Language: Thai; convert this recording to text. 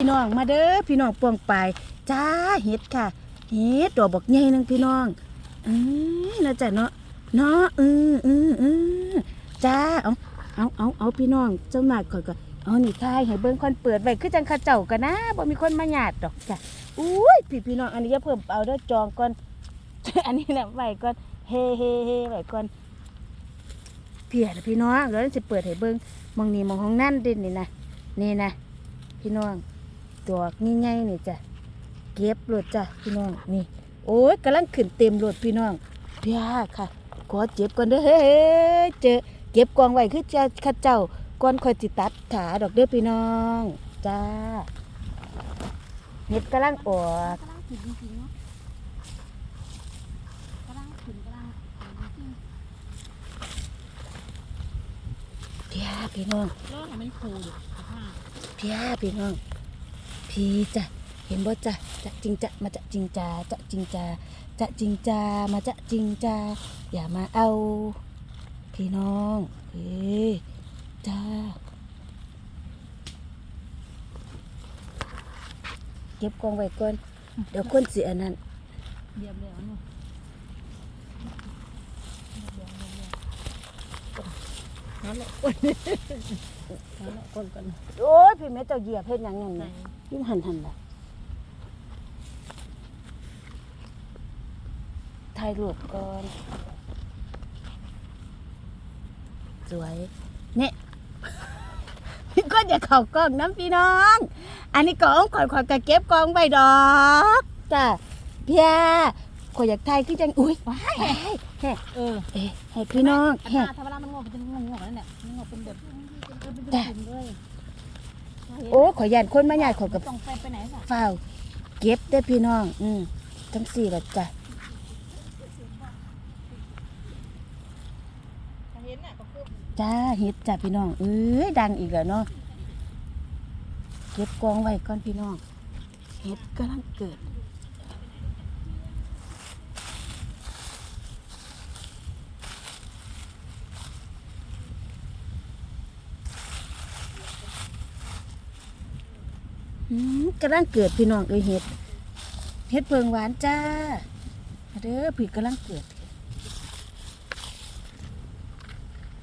พี่น้องมาเด้อพี่น้องปวงไปายจ้าเห็ดค่ะเห็ดดอกบอกใหญ่หนึงพี่น้องอือนะจ๊ะเนาะเนาะเออเออเออจ้าเอาเอาเอาเอาพี่น้องเจ้าหนักก่อนก่อนเอานี่ทายให้เบิ่งคนเปิดไว้คือจังข้าเจ้ากันนะบ่มีคนมาหยาดดอกจ้ะอุ้ยพี่พี่น้องอันนี้อย่าเพิ่มเอาเด้อจองก่อนอันนี้แหละไว้ก่อนเฮเฮเฮไว้ก่อนเพียนะพี่น้องแล้วสิเปิดให้เบิ่งมองนี่มองของนั่นด่นนี่นะนี่นะพี่น้อง ดอกง่ายๆนี่จ้ะเก็บรถจ้ะพี่น้องนี่ โอ้ยกำลังขึ้นเต็มรถพี่น้องเพียค่ะ ขอเจ็บก่อนเด้อเฮ้ยเจอเก็บกองไว้คือจะข้าเจ้าก่อนคอยจิตัดขาดอกเด้อพี่น้องจ้าเห็ดกำลังออกกำลังขึ้นจริงๆเนาะลั้นกำลังขึ้นจริงเพียพี่น้องๆแล้วทำมันโคอยู่ผ้าเพียพี่น้อง จ้ะเห็นบ่จ้ะจะจริงจะมาจะจริงจาจะจริงจาจะจริงจามาจะจริงจาอย่ามาเอา พี่น้องเฮ้ยจ้าเก็บกองไว้ก่อนเดี๋ยวคนเสียนั่นเรียบเลยเนาะนั่นแหละก้นนั่นแหละก้นกันโอ้ยพี่แม่เจ้าเหยียบเฮ็ดหยังอย่างใส่นี้ ยิ่งหันหันละถ่ายรูปก่อน สวย เนี่ยพี่ก็อย่าเข่ากล้องน้ำพี่น้อง อันนี้กองข่อยข่อยกะเก็บกองไว้ดอกจ้ะเพียข่อยอยากถ่ายคือจัง อุ้ยว้ายแฮ่เออเอ๊ะให้พี่น้องอันแฮ่น่าถ้าเวลามันงอกมันจะงอกๆนั่นแหละมันงอกเป็นแบบเป็นเป็นจ้ะจุ่มเลย โอ้ข่อยยันคนมาใหญ่ข่อยกับต้องไปไปไหนสักฝ้าวเก็บได้อพี่น้อง อืมจังสี่ละจ้ะเห็นน่ะก็คือจ้าเฮ็ดจ้ะพี่น้องเอ้ยดังอีกแล้วเนาะเก็บกองไว้ก่อนพี่น้องเฮ็ดกำลังเกิด กำลังเกิดพี่น้องเอ้ยเฮ็ดเฮ็ดเพิงหวานจ้าเด้อพี่กำลังเกิด